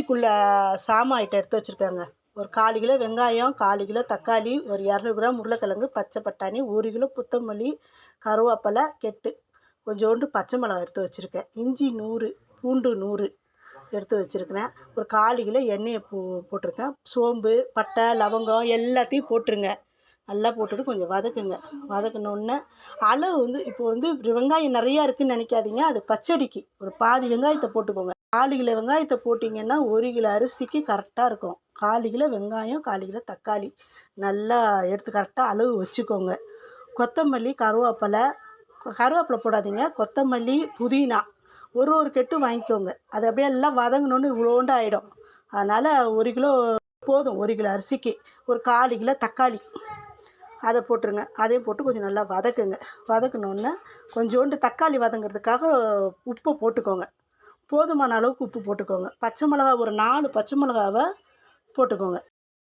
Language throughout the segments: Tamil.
இஞ்சிக்குள்ளே சாமான் ஐட்டம் எடுத்து வச்சுருக்கேங்க. ஒரு கால் கிலோ வெங்காயம் கால் கிலோ தக்காளி ஒரு இரநூறு கிராம் உருளைக்கிழங்கு பச்சை பட்டாணி ஒரு கிலோ புத்தமல்லி கருவேப்பிலை கெட்டு கொஞ்சோண்டு பச்சை மிளகா எடுத்து வச்சுருக்கேன். இஞ்சி நூறு பூண்டு நூறு எடுத்து வச்சுருக்கிறேன். ஒரு கால் கிலோ எண்ணெயை போ போட்டிருக்கேன். சோம்பு பட்டை லவங்கம் எல்லாத்தையும் போட்டுருங்க. நல்லா போட்டுட்டு கொஞ்சம் வதக்குங்க. வதக்கினோடனே அளவு வந்து இப்போ வந்து வெங்காயம் நிறையா இருக்குதுன்னு நினைக்காதீங்க. அது பச்சடிக்கு. ஒரு பாதி வெங்காயத்தை போட்டுக்கோங்க. காலு கிலோ வெங்காயத்தை போட்டிங்கன்னா ஒரு கிலோ அரிசிக்கு கரெக்டாக இருக்கும். காலு கிலோ வெங்காயம் காலு கிலோ தக்காளி. நல்லா எடுத்து கரெக்டாக அளவு வச்சுக்கோங்க. கொத்தமல்லி கருவேப்பிலை கருவேப்பிலை போடாதீங்க. கொத்தமல்லி புதினா ஒரு ஒரு கெட்டு வாங்கிக்கோங்க. அது அப்படியே எல்லாம் வதங்கினோன்னு இவ்வளோண்டு ஆகிடும் அதனால் ஒரு கிலோ போதும். ஒரு கிலோ அரிசிக்கு ஒரு காலு கிலோ தக்காளி. அதை போட்டுருங்க. அதையும் போட்டு கொஞ்சம் நல்லா வதக்குங்க. வதக்கணுன்னா கொஞ்சோண்டு தக்காளி வதங்கிறதுக்காக உப்பை போட்டுக்கோங்க. போதுமான அளவுக்கு உப்பு போட்டுக்கோங்க. பச்சை மிளகா ஒரு நாலு பச்சை மிளகாவை போட்டுக்கோங்க.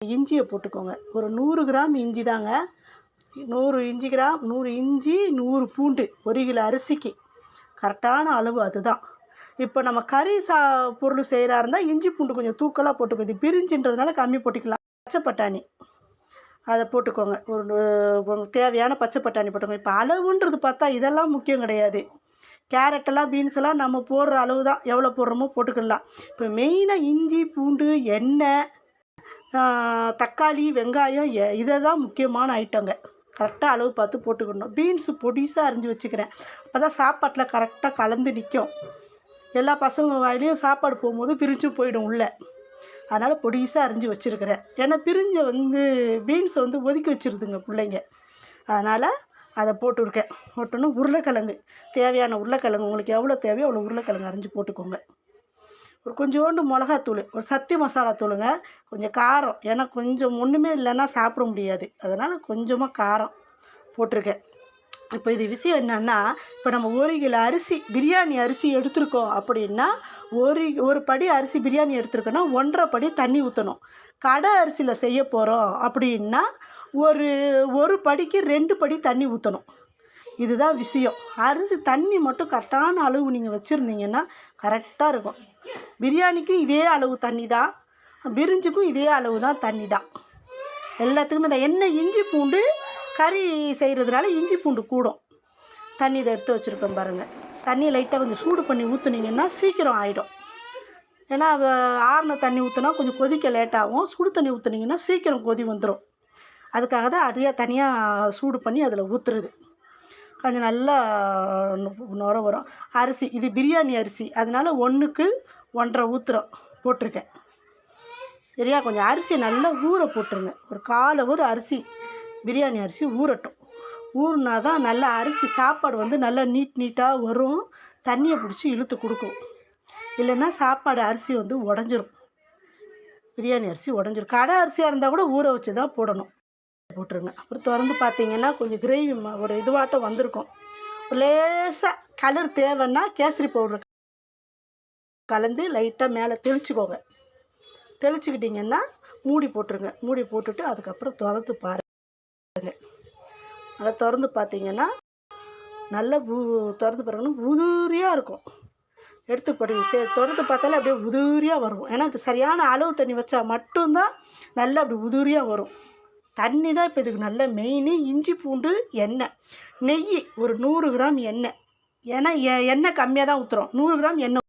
இஞ்சியை போட்டுக்கோங்க. ஒரு நூறு கிராம் இஞ்சி தாங்க. நூறு இஞ்சி கிராம் நூறு இஞ்சி நூறு பூண்டு ஒரு கிலோ அரிசிக்கு. கரெக்டான அளவு அதுதான். இப்போ நம்ம கறி சா பொருள் செய்கிறா இருந்தால் இஞ்சி பூண்டு கொஞ்சம் தூக்கலாக போட்டுக்கோ இது பிரிஞ்சுன்றதுனால கம்மி போட்டுக்கலாம். பச்சை பட்டாணி. அதை போட்டுக்கோங்க. ஒரு தேவையான பச்சை பட்டாணி போட்டுக்கோங்க. இப்போ அளவுன்றது பார்த்தா இதெல்லாம் முக்கியம் கிடையாது. கேரட்டெல்லாம் பீன்ஸெல்லாம் நம்ம போடுற அளவு தான் எவ்வளோ போடுறோமோ போட்டுக்கலாம் இப்போ மெயினாக இஞ்சி பூண்டு எண்ணெய் தக்காளி வெங்காயம் எ இதை தான் முக்கியமான ஐட்டங்க கரெக்டாக அளவு பார்த்து போட்டுக்கணும் பீன்ஸு பொடிசாக அரிஞ்சு வச்சுக்கிறேன். அப்போ தான் சாப்பாட்டில் கரெக்டாக கலந்து நிற்கும் எல்லா பசங்க வாயிலையும் சாப்பாடு போகும்போது பிரிஞ்சு போயிடும் உள்ளே. அதனால் பொடிசாக அரிஞ்சு வச்சுருக்கிறேன். ஏன்னா பிரிஞ்ச வந்து பீன்ஸை வந்து ஒதுக்கி வச்சுருதுங்க பிள்ளைங்க. அதனால் அதை போட்டுருக்கேன். போட்டோன்னே உருளைக்கிழங்கு. தேவையான உருளைக்கிழங்கு. உங்களுக்கு எவ்வளோ தேவையோ அவ்வளோ உருளைக்கிழங்கு அரிஞ்சு போட்டுக்கோங்க. ஒரு கொஞ்சோண்டு மிளகாத்தூள். ஒரு சத்தி மசாலா தூளுங்க. கொஞ்சம் காரம். ஏன்னா கொஞ்சம் ஒன்றுமே இல்லைன்னா சாப்பிட முடியாது. அதனால் கொஞ்சமாக காரம் போட்டிருக்கேன். இப்போ இது விஷயம் என்னென்னா இப்போ நம்ம ஒரு கிலோ அரிசி பிரியாணி அரிசி எடுத்திருக்கோம் அப்படின்னா ஒரு ஒரு படி அரிசி பிரியாணி எடுத்திருக்கோன்னா ஒன்றரை படி தண்ணி ஊற்றணும் கடை அரிசியில் செய்ய போகிறோம் அப்படின்னா ஒரு ஒரு படிக்கு ரெண்டு படி தண்ணி ஊற்றணும் இதுதான் விஷயம். அரிசி தண்ணி மட்டும் கரெக்டான அளவு நீங்கள் வச்சுருந்தீங்கன்னா கரெக்டாக இருக்கும். பிரியாணிக்கும் இதே அளவு தண்ணி தான். பிரிஞ்சுக்கும் இதே அளவு தான் தண்ணி தான். எல்லாத்துக்குமே இந்த எண்ணெய் இஞ்சி பூண்டு கறி செய்கிறதுனால இஞ்சி பூண்டு கூடும். தண்ணி இதை எடுத்து வச்சுருக்கோம் பாருங்கள் தண்ணியை லைட்டாக கொஞ்சம் சூடு பண்ணி ஊற்றுனீங்கன்னா சீக்கிரம் ஆகிடும் ஏன்னா ஆறின தண்ணி ஊற்றினா கொஞ்சம் கொதிக்க லேட்டாகும் சுடு தண்ணி ஊற்றுனீங்கன்னா சீக்கிரம் கொதி வந்துடும் அதுக்காக தான் அடியாக தனியாக சூடு பண்ணி அதில் ஊற்றுறது கொஞ்சம் நல்லா நுர வரும். அரிசி இது பிரியாணி அரிசி. அதனால் ஒன்றுக்கு ஒன்றரை ஊற்றுறோம் போட்டிருக்கேன். சரியா? கொஞ்சம் அரிசி நல்லா ஊற போட்டுருங்க. ஒரு காலை ஒரு அரிசி. பிரியாணி அரிசி ஊறட்டும். ஊறினா தான் நல்லா அரிசி சாப்பாடு வந்து நல்லா நீட் நீட்டாக வரும். தண்ணியை பிடிச்சி இழுத்து கொடுக்கும். இல்லைன்னா சாப்பாடு அரிசி வந்து உடஞ்சிரும். பிரியாணி அரிசி உடஞ்சிரும். கடை அரிசியாக இருந்தால் கூட ஊற வச்சு தான் போடணும். போட்டுருங்க. அப்புறம் திறந்து பார்த்தீங்கன்னா கொஞ்சம் கிரேவி ஒரு இதுவாட்டம் வந்திருக்கும். லேசாக கலர் தேவைன்னா கேசரி பவுடர் கலந்து லைட்டாக மேலே தெளிச்சுக்கோங்க. தெளிச்சுக்கிட்டிங்கன்னா மூடி போட்டுருங்க. மூடி போட்டுட்டு அதுக்கப்புறம் திறந்து பாருங்கள் அதை. திறந்து பார்த்தீங்கன்னா நல்லா உ திறந்து பாருங்கன்னா உதிரியாக இருக்கும். எடுத்து படி சரி திறந்து பார்த்தாலே அப்படியே உதிரியாக வரும். ஏன்னா அது சரியான அளவு தண்ணி வச்சா மட்டும்தான் நல்லா அப்படி உதிரியாக வரும். தண்ணி தான் இப்போ இதுக்கு நல்ல மெயின் இஞ்சி பூண்டு எண்ணெய். நெய் ஒரு நூறு கிராம் எண்ணெய். ஏன்னா எண்ணெய் கம்மியாக தான் ஊற்றுறோம் நூறு கிராம் எண்ணெய்